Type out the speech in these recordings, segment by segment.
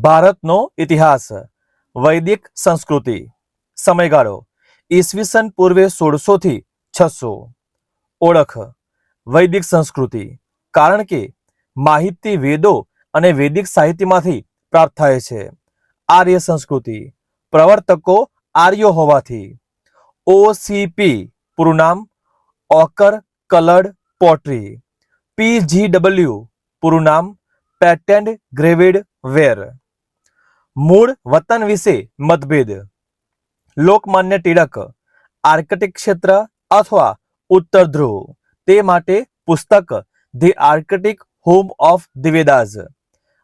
ભારતનો ઇતિહાસ, વૈદિક સંસ્કૃતિ, સમયગાળો, ઈસવીસન પૂર્વે સોળસો થી છસો. ઓળખ, વૈદિક સંસ્કૃતિ, કારણ કે માહિતી વેદો અને વૈદિક સાહિત્યમાંથી પ્રાપ્ત થાય છે. આર્ય સંસ્કૃતિ, પ્રવર્તકો આર્યો હોવાથી. ઓસીપી, પૂરું નામ, ઓકર કલર્ડ પોટ્રી. પીજીડબલ્યુ પૂરું નામ, પેટેન્ટ ગ્રેવિડ વેર. મૂળ વતન વિશે મતભેદ. લોકમાન્ય ટિળક આર્કટિક ક્ષેત્ર અથવા ઉત્તર ધ્રુવ. તે માટે પુસ્તક, the Arctic home of દિવેદાસ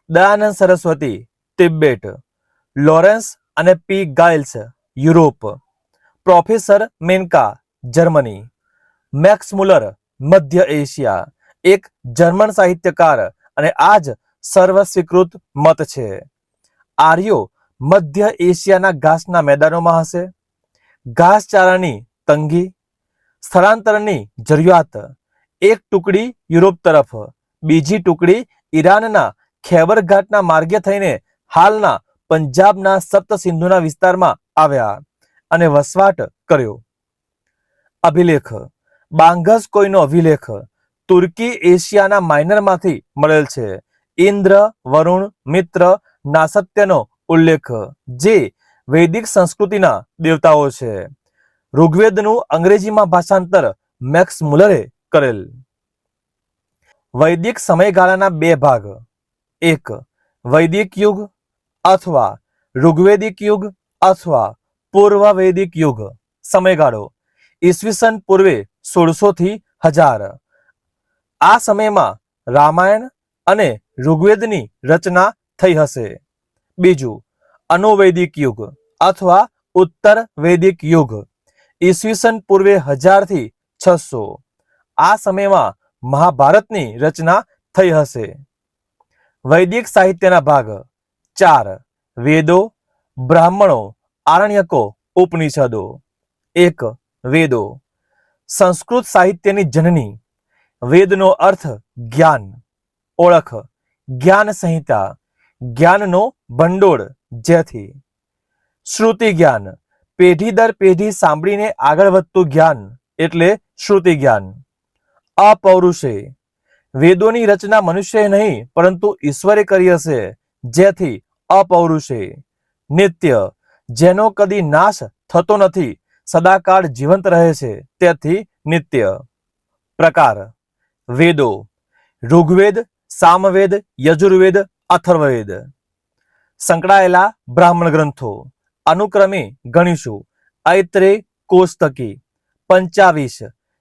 Dayanand Saraswati Tibet Lawrence અને પી ગાઇલ્સ યુરોપ. પ્રોફેસર મેનકા, જર્મની. મેક્સ મુલર, મધ્ય એશિયા. એક જર્મન સાહિત્યકાર અને આ જ સર્વસ્વીકૃત મત છે. આર્યો મધ્ય એશિયાના ઘાસના મેદાનોમાં હશે. ઘાસચારાની તંગી, સ્થળાંતરની જરૂરિયાત, એક ટુકડી યુરોપ તરફ, બીજી ટુકડી ઈરાનના ખૈબર ઘાટના માર્ગે થઈને હાલના પંજાબના સપ્ત સિંધુના વિસ્તારમાં આવ્યા અને વસવાટ કર્યો. અભિલેખ બાંગસ કોઈનો અભિલેખ, તુર્કી એશિયાના માઇનરમાંથી મળેલ છે. ઇન્દ્ર, વરુણ, મિત્ર નાસત્યનો ઉલ્લેખ જે વૈદિક સંસ્કૃતિના દેવતાઓ છે. ઋગ્વેદનું અંગ્રેજીમાં ભાષાંતર મેક્સ મુલરે કરેલ. વૈદિક સમયગાળાના બે ભાગ. એક, વૈદિક યુગ અથવા ઋગ્વેદિક યુગ અથવા પૂર્વ વૈદિક યુગ. સમયગાળો. ઈસવીસન પૂર્વે સોળસો થી હજાર. આ સમયમાં રામાયણ અને ઋગ્વેદની રચના થઈ હશે. બીજું, અનુવૈદિક યુગ અથવા ઉત્તર વૈદિક યુગ. ઈસવીસન પૂર્વે હજારથી છસો. આ સમયમાં મહાભારતની રચના થઈ હશે. વૈદિક સાહિત્યના ભાગ ચાર, વેદો, બ્રાહ્મણો, આરણ્યકો, ઉપનિષદો. એક, વેદો. સંસ્કૃત સાહિત્યની જનની. વેદનો અર્થ જ્ઞાન. ઓળખ, જ્ઞાન સંહિતા. જ્ઞાનનો ભંડોળ. જેથી શ્રુતિ જ્ઞાન. પેઢી દર પેઢી સાંભળીને આગળ વધતું જ્ઞાન એટલે શ્રુતિ જ્ઞાન. અપૌરુષે. વેદોની રચના મનુષ્યએ નહીં, પરંતુ ઈશ્વરે કરી હશે. જેથી અપૌરુષે. નિત્ય. જેનો કદી નાશ થતો નથી, સદાકાળ જીવંત રહે છે, તેથી નિત્ય. પ્રકાર. વેદો. ઋગ્વેદ, સામવેદ, યજુર્વેદ અથર્વવેદ. સંકળાયેલા બ્રાહ્મણ ગ્રંથો. અનુક્રમે ગણીશું. ઐત્રે કોષ્ટકી. પંચાવીસ.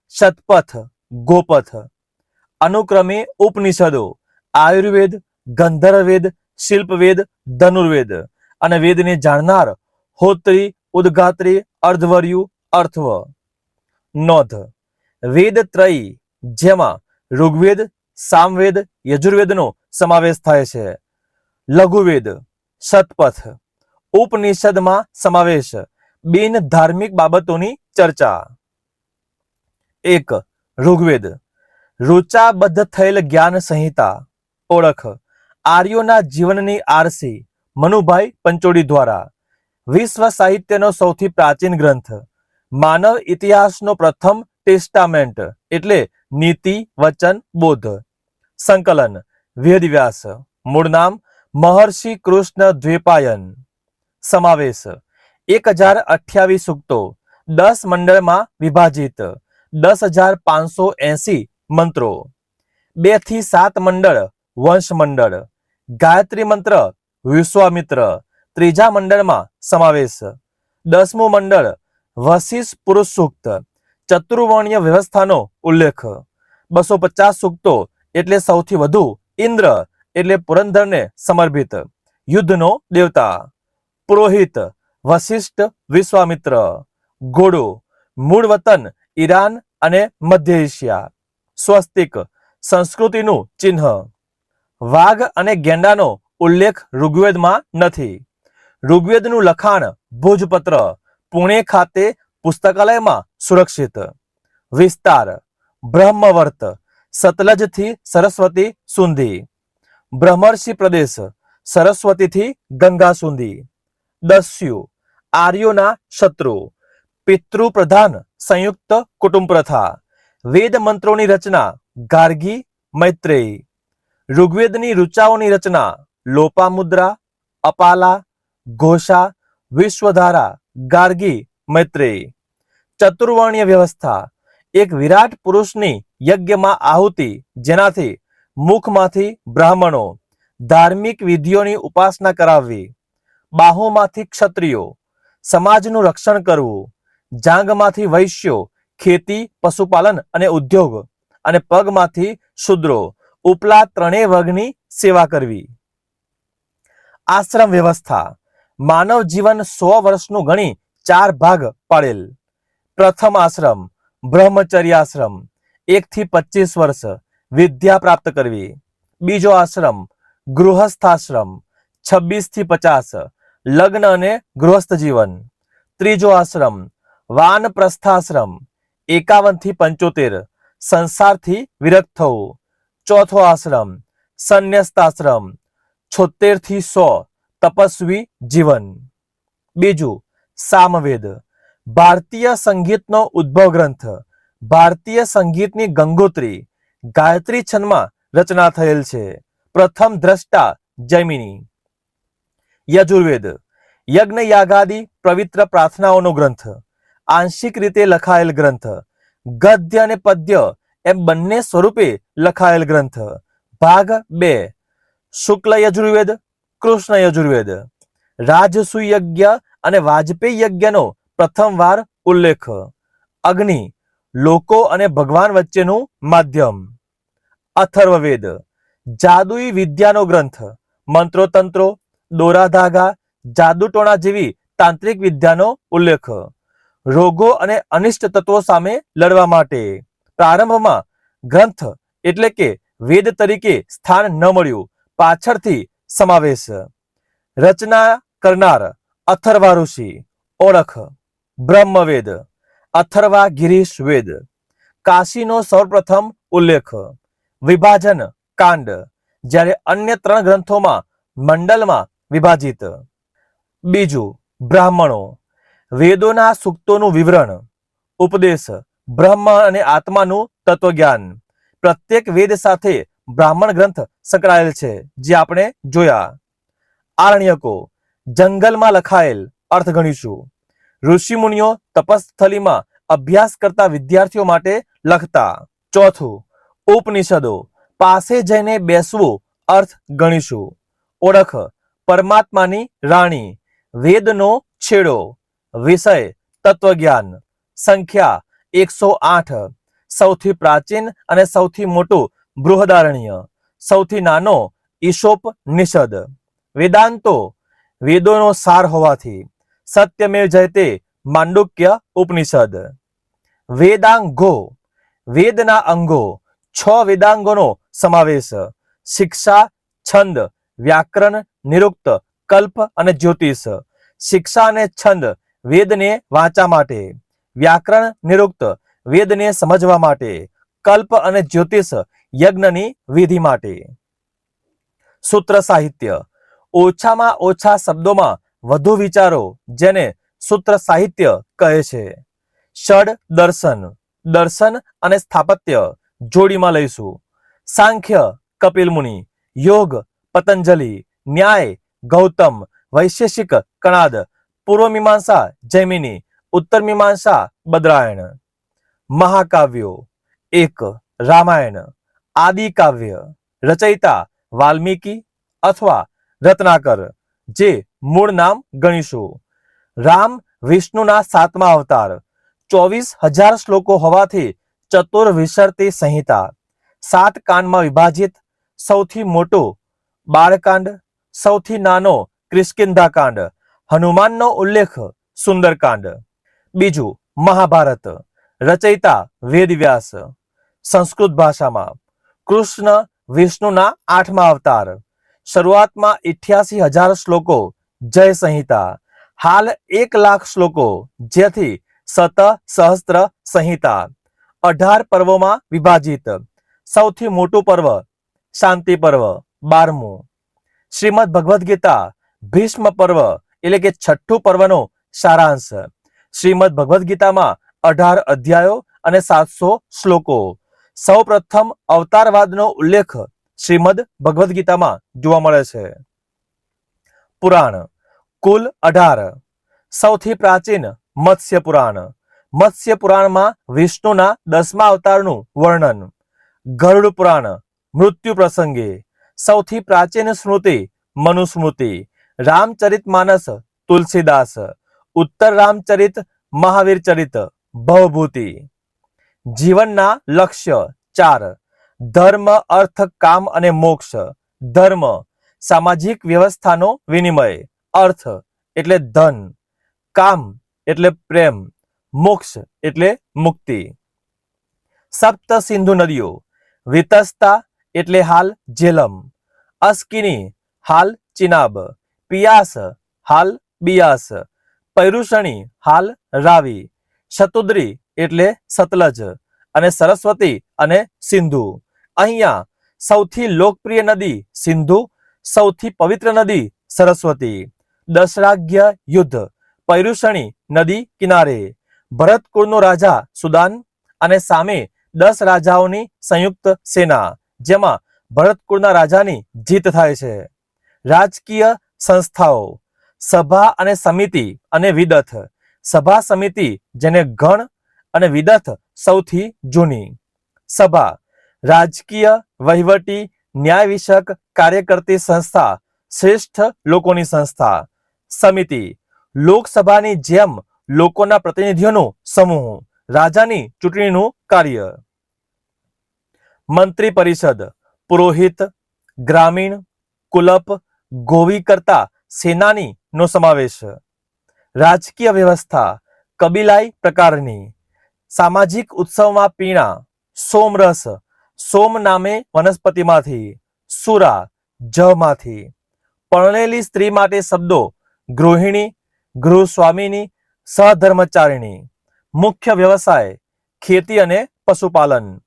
શતપથ. ગોપથ. અનુક્રમે ઉપનિષદો. આયુર્વેદ, ગંધર્વવેદ, શિલ્પવેદ, ધનુર્વેદ. અને વેદને જાણનાર હોત્રી ઉદગાત્રી અર્ધવર્યુ અર્થવ નોંધ. વેદ ત્રયી, જેમાં ઋગ્વેદ સામવેદ, યજુર્વેદનો સમાવેશ થાય છે. લઘુવેદ, શતપથ, ઉપનિષદમાં સમાવેશ, બિન ધાર્મિક બાબતોની ચર્ચા. એક, ઋગ્વેદ ઋચાબદ્ધ થયેલ જ્ઞાન સંહિતા, ઓળખ, આર્યોના જીવનની આરસી, મનુભાઈ પંચોડી દ્વારા. વિશ્વ સાહિત્યનો સૌથી પ્રાચીન ગ્રંથ, માનવ ઇતિહાસનો પ્રથમ ટેસ્ટામેન્ટ, એટલે નીતિ, વચન, બોધ. સંકલન, વેદવ્યાસ, મૂળ નામ મહર્ષિ કૃષ્ણ દ્વેપાયન. સમાવેશ એક હજાર અઠ્યાવીસ સૂક્તો દસ મંડળમાં વિભાજિત, દસ હજાર પાંચસો એસી મંત્રો. બેથી સાત મંડળ, વંશ મંડળ. ગાયત્રી મંત્ર, વિશ્વામિત્ર. ત્રીજા મંડળમાં સમાવેશ, દસમું મંડળ વસિષ પુરુષ સૂક્ત. ચતુર્વર્ણ્ય વ્યવસ્થાનો ઉલ્લેખ, બસો પચાસ સૂક્તો એટલે સૌથી વધુ ઇન્દ્ર એટલે પુરંદરને સમર્પિત. યુદ્ધનો દેવતા. પુરોહિત વશિષ્ઠ વિશ્વામિત્ર. ઘોડો મૂળ વતન ઈરાન અને મધ્ય એશિયા. સ્વસ્તિક, સંસ્કૃતિનું ચિહ્ન. વાઘ અને ગેંડાનો ઉલ્લેખ ઋગ્વેદમાં નથી. ઋગ્વેદનું લખાણ ભોજપત્ર, પુણે ખાતે પુસ્તકાલયમાં સુરક્ષિત. વિસ્તાર, બ્રહ્મવર્ત સતલજથી સરસ્વતી સુધી બ્રહ્મર્ષિ પ્રદેશ, સરસ્વતીથી ગંગા સુધી દસ્યુ, આર્યોના શત્રુ. પિતૃ પ્રધાન, સંયુક્ત કુટુંબ પ્રથા. વેદ મંત્રોની રચના, ગાર્ગી મૈત્રેયી. ઋગ્વેદની ઋચાઓની રચના, લોપામુદ્રા, અપાલા, ઘોષા, વિશ્વધારા, ગાર્ગી મૈત્રેયી. ચતુર્વર્ણ્ય વ્યવસ્થા, એક વિરાટ પુરુષની યજ્ઞમાં આહુતિ, જેનાથી મુખમાંથી બ્રાહ્મણો ધાર્મિક વિધિઓની ઉપાસના કરાવવી, બાહુમાંથી ક્ષત્રિયો સમાજનું રક્ષણ કરવું, જાંગમાંથી વૈશ્યો, ખેતી, પશુપાલન અને ઉદ્યોગ અને પગમાંથી શુદ્રો, ઉપલા ત્રણેય વર્ગની સેવા કરવી. આશ્રમ વ્યવસ્થા, માનવ જીવન સો વર્ષનું ગણી ચાર ભાગ પાડેલ. પ્રથમ આશ્રમ બ્રહ્મચર્ય આશ્રમ એક થી પચીસ વર્ષ વિદ્યા પ્રાપ્ત કરવી. બીજો આશ્રમ, ગૃહસ્થાશ્રમ છવ્વીસથી પચાસ, લગ્ન અને ગૃહસ્થ જીવન. ત્રીજો આશ્રમ, વાનપ્રસ્થાશ્રમ એકાવનથી પંચોતેર, સંસારથી વિરક્ત થવું. ચોથો આશ્રમ, સંન્યસ્તાશ્રમ છોતેરથી સો, તપસ્વી જીવન. બીજું, સામવેદ, ભારતીય સંગીતનો ઉદ્ભવ ગ્રંથ ભારતીય સંગીતની ગંગોત્રી ગાયત્રી છંદમાં રચના થયેલ છે. પ્રથમ દ્રષ્ટા જૈમિની. યજુર્વેદ. યજ્ઞ યાગાદી પવિત્ર પ્રાર્થનાઓનો ગ્રંથ. આંશિક રીતે લખાયેલ ગ્રંથ. ગદ્ય અને પદ્ય એમ બંને સ્વરૂપે લખાયેલ ગ્રંથ. ભાગ બે. શુક્લ યજુર્વેદ, કૃષ્ણ યજુર્વેદ. રાજસુ યજ્ઞ અને વાજપેયી યજ્ઞનો પ્રથમવાર ઉલ્લેખ. અગ્નિ. લોકો અને ભગવાન વચ્ચેનું માધ્યમ. અથર્વવેદ. જાદુઈ વિદ્યાનો ગ્રંથ. મંત્રોતંત્રો, દોરાધાગા, જાદુટોણા જેવી તાંત્રિક વિદ્યાનો ઉલ્લેખ. રોગો અને અનિષ્ટ તત્વો સામે લડવા માટે. પ્રારંભમાં ગ્રંથ એટલે કે વેદ તરીકે સ્થાન ન મળ્યું. પાછળથી સમાવેશ. રચના કરનાર અથર્વા ઋષિ ઓળખ. બ્રહ્મવેદ. અથર્વા ગિરીશ વેદ. કાશીનો સૌપ્રથમ ઉલ્લેખ. વિભાજન કાંડ, જ્યારે અન્ય ત્રણ ગ્રંથોમાં મંડલમાં વિભાજિત. બીજું, બ્રાહ્મણો. વેદોના સૂક્તોનું વિવરણ. ઉપદેશ, બ્રહ્મ અને આત્માનું તત્વજ્ઞાન. પ્રત્યેક વેદ સાથે બ્રાહ્મણ ગ્રંથ સંકળાયેલ છે, જે આપણે જોયા. આરણ્યકો. જંગલમાં લખાયેલ અર્થ ગણીશું ઋષિમુનિઓ તપસ્થલીમાં અભ્યાસ કરતા વિદ્યાર્થીઓ માટે લખતા. ચોથું, ઉપનિષદો. પાસે જઈને બેસવું અર્થ ગણીશું. ઓળખ, પરમાત્માની રાણી. વેદનો છેડો. વિષય, તત્વજ્ઞાન. સંખ્યા, એકસો આઠ. સૌથી પ્રાચીન અને સૌથી મોટું બૃહદારણ્ય. સૌથી નાનો ઈશોપ નિષદ વેદાંતો. વેદોનો સાર હોવાથી. સત્યમેવ જયતે માંડુક્ય ઉપનિષદ. વેદાંગો. વેદના અંગો. છ વેદાંગોનો સમાવેશ. શિક્ષા, છંદ, વ્યાકરણ, નિરુક્ત, કલ્પ અને જ્યોતિષ. શિક્ષા અને છંદ વેદને વાંચવા માટે. વ્યાકરણ, નિરુક્ત, વેદને સમજવા માટે. કલ્પ અને જ્યોતિષ યજ્ઞની વિધિ માટે. સૂત્ર સાહિત્ય. ઓછામાં ઓછા શબ્દોમાં વધુ વિચારો જેને સૂત્ર સાહિત્ય કહે છે. ષડ દર્શન દર્શન અને સ્થાપત્ય જોડીમાં લઈશું. સાંખ્ય કપિલ મુનિ, યોગ પતંજલિ, ન્યાય ગૌતમ, વૈશેષિક કણાદ, પૂર્વ મીમાંસા જૈમિની, ઉત્તર મીમાંસા બદ્રાયણ. મહાકાવ્યો, એક રામાયણ. આદિ કાવ્ય રચયિતા વાલ્મીકી અથવા રત્નાકર. જે મૂળ નામ ગણીશું. રામ વિષ્ણુના સાતમા અવતાર, ચોવીસ હજાર શ્લોકો હોવાથી ચતુર વિસર્તી સંહિતા, સાત કાંડમાં વિભાજિત સૌથી મોટો બાળકાંડ, સૌથી નાનો કિષ્કિંધા કાંડ હનુમાનનો ઉલ્લેખ સુંદરકાંડ. બીજું, મહાભારત, રચયિતા વેદવ્યાસ, સંસ્કૃત ભાષામાં, કૃષ્ણ વિષ્ણુના આઠમા અવતાર. શરૂઆતમાં ઇઠ્યાસી હજાર શ્લોકો જય સંહિતા, હાલ એક લાખ શ્લોકો જેથી સત સહસ્ત્ર સંહિતા, અઢાર પર્વોમાં વિભાજિત, સૌથી મોટું પર્વ શાંતિ પર્વ બારમું, શ્રીમદ ભગવદ્ ગીતા ભીષ્મ પર્વ એટલે કે છઠ્ઠું પર્વનો સારાંશ, શ્રીમદ ભગવદ્ ગીતામાં અઢાર અધ્યાયો અને સાતસો શ્લોકો સૌ પ્રથમ અવતારવાદનો ઉલ્લેખ શ્રીમદ ભગવદ્ ગીતામાં જોવા મળે છે. પુરાણ. કુલ અઢાર. સૌથી પ્રાચીન મત્સ્ય પુરાણ. મત્સ્ય પુરાણમાં વિષ્ણુના દસમા અવતારનું વર્ણન. ગરુડ પુરાણ. મૃત્યુ પ્રસંગે. સૌથી પ્રાચીન સ્મૃતિ મનુસ્મૃતિ. રામચરિત માનસ તુલસીદાસ. ઉત્તર રામચરિત મહાવીર ચરિત. ભવભૂતિ. જીવનના લક્ષ્ય ચાર. ધર્મ, અર્થ, કામ અને મોક્ષ. ધર્મ, સામાજિક વ્યવસ્થાનો વિનિમય. અર્થ, એટલે ધન. કામ, એટલે પ્રેમ. મોક્ષ, એટલે મુક્તિ. સપ્ત સિંધુ નદીઓ. વિતસ્તા, એટલે હાલ જેલમ. અસ્કિની, હાલ ચિનાબ. પિયાસ, હાલ બિયાસ. પૈરુષણી, હાલ રાવી. શતુદ્રી, એટલે સતલજ. અને સરસ્વતી અને સિંધુ. અહીંયા સૌથી લોકપ્રિય નદી સિંધુ, સૌથી પવિત્ર નદી સરસ્વતી. દશરાગ્ય યુદ્ધ પૈરુષણી નદી કિનારે. ભરત કુળનો રાજા સુદાન અને સામે દસ રાજાઓની સંયુક્ત સેના, જેમાં ભરત કુળના રાજાની જીત થાય છે. રાજકીય સંસ્થાઓ, સભા અને સમિતિ અને વિદથ. સભા સમિતિ જેને ગણ અને વિદથ સૌથી જૂની. સભા રાજકીય વહીવટી ન્યાય વિષયક કાર્ય કરતી સંસ્થા, શ્રેષ્ઠ લોકોની સંસ્થા, સમિતિ, લોકસભાની જેમ લોકોના પ્રતિનિધિઓનો સમૂહ, રાજાની ચૂંટણીનું કાર્ય. મંત્રી પરિષદ, પુરોહિત, ગ્રામીણ, કુલપ, ગોવી કરતા સેનાની નો સમાવેશ. રાજકીય વ્યવસ્થા, કબીલાઈ પ્રકારની, સામાજિક ઉત્સવમાં પીણા, સોમરસ સોમ નામે વનસ્પતિમાંથી, સુરા જમાંથી પરણેલી સ્ત્રી માટે શબ્દો ગૃહિણી, ગૃહસ્વામીની, સહધર્મચારિણી. મુખ્ય વ્યવસાય ખેતી અને પશુપાલન.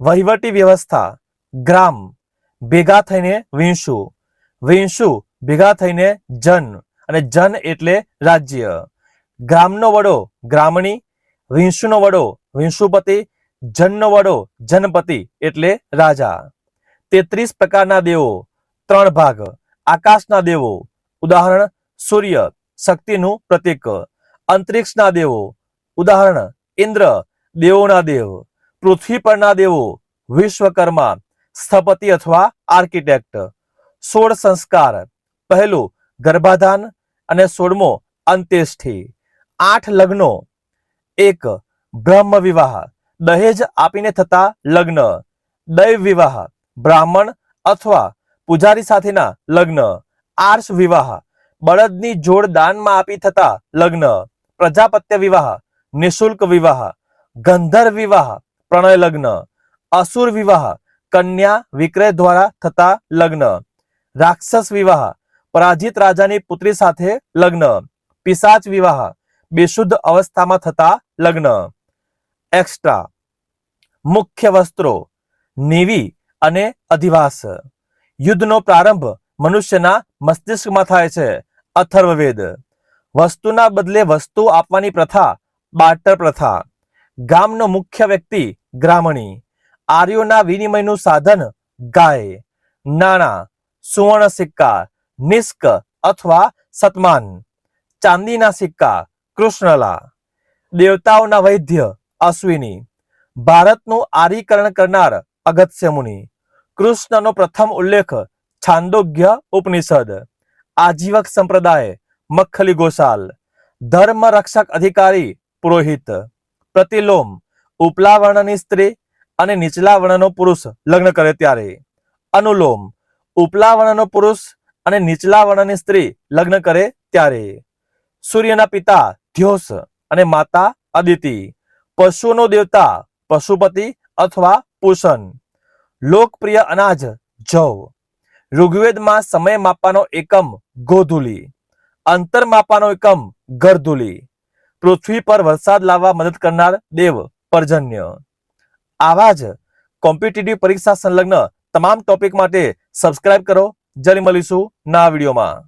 વહીવટી વ્યવસ્થા, ગ્રામ, ભેગા થઈને વિંશુ. વિંશુ ભેગા થઈને જન અને જન એટલે રાજ્ય. ગ્રામનો વડો ગ્રામણી, વિંશુનો વડો વિંશુપતિ જનનો વડો જનપતિ એટલે રાજા. તેત્રીસ પ્રકારના દેવો, ત્રણ ભાગ. આકાશના દેવો, ઉદાહરણ, સૂર્ય, શક્તિનું પ્રતીક. અંતરિક્ષના દેવો, ઉદાહરણ, ઇન્દ્ર, દેવોના દેવ. પૃથ્વી પરના દેવો, વિશ્વકર્મા, સ્થપતિ અથવા આર્કિટેક્ટ. સોળ સંસ્કાર. પહેલું, ગર્ભાધાન અને સોળમો, અંત્યેષ્ઠી. આઠ લગ્નો. એક બ્રહ્મ વિવાહ દહેજ આપીને થતા લગ્ન દૈવ વિવાહ બ્રાહ્મણ અથવા પૂજારી સાથેના લગ્ન, આર્ષ વિવાહ, બળદની જોડ દાનમાં આપી થતા લગ્ન, પ્રજાપત્ય વિવાહ, નિશુલ્ક વિવાહ, ગંધર્વ વિવાહ, પ્રણય લગ્ન, અસુર વિવાહ, કન્યા વિક્રય દ્વારા થતા લગ્ન, રાક્ષસ વિવાહ, પરાજિત રાજાની પુત્રી સાથે લગ્ન, પિશાચ વિવાહ, બેશુદ્ધ અવસ્થામાં થતા લગ્ન. એક્સ્ટ્રા મુખ્ય વસ્ત્રો, નીવી અને અધિવાસ. યુદ્ધનો પ્રારંભ મનુષ્યના મસ્તિષ્કમાં થાય છે, અથર્વવેદ. વસ્તુના બદલે વસ્તુ આપવાની પ્રથા, બાટર પ્રથા. ગામનો મુખ્ય વ્યક્તિ, ગ્રામણી. આર્યોના વિનિમયનું સાધન, ગાય. નાણાં, સુવર્ણ સિક્કા નિષ્ક અથવા સતમાન ચાંદીના સિક્કા, કૃષ્ણલા. દેવતાઓના વૈદ્ય અશ્વિની, ભારતનું આરીકરણ કરનાર અગત્ય મુનિ. કૃષ્ણનો પ્રથમ ઉલ્લેખ છાંદોગ્ય ઉપનિષદ. આજીવક સંપ્રદાય મખલી ગોસાલ. ધર્મ રક્ષક અધિકારી પુરોહિત. પ્રતિલોમ ઉપલા વર્ણની સ્ત્રી અને નીચલા વર્ણનો પુરુષ લગ્ન કરે ત્યારે. અનુલોમ ઉપલા વર્ણનો પુરુષ અને નીચલા વર્ણની સ્ત્રી લગ્ન કરે ત્યારે. સૂર્યના પિતા ધ્યોસ અને માતા અદિતિ. પશુનો દેવતા, પશુપતિ અથવા પૂષણ લોકપ્રિય અનાજ જવ. ઋગ્વેદમાં સમય માપવાનો એકમ ગોધુલી. અંતર માપવાનો એકમ ગરધુલી. પૃથ્વી પર વરસાદ લાવવા મદદ કરનાર દેવ પર્જન્ય. આવા જ કોમ્પિટિટિવ પરીક્ષા સંલગ્ન તમામ ટોપિક માટે સબસ્ક્રાઇબ કરો. જરી મળીશું ના વિડીયોમાં.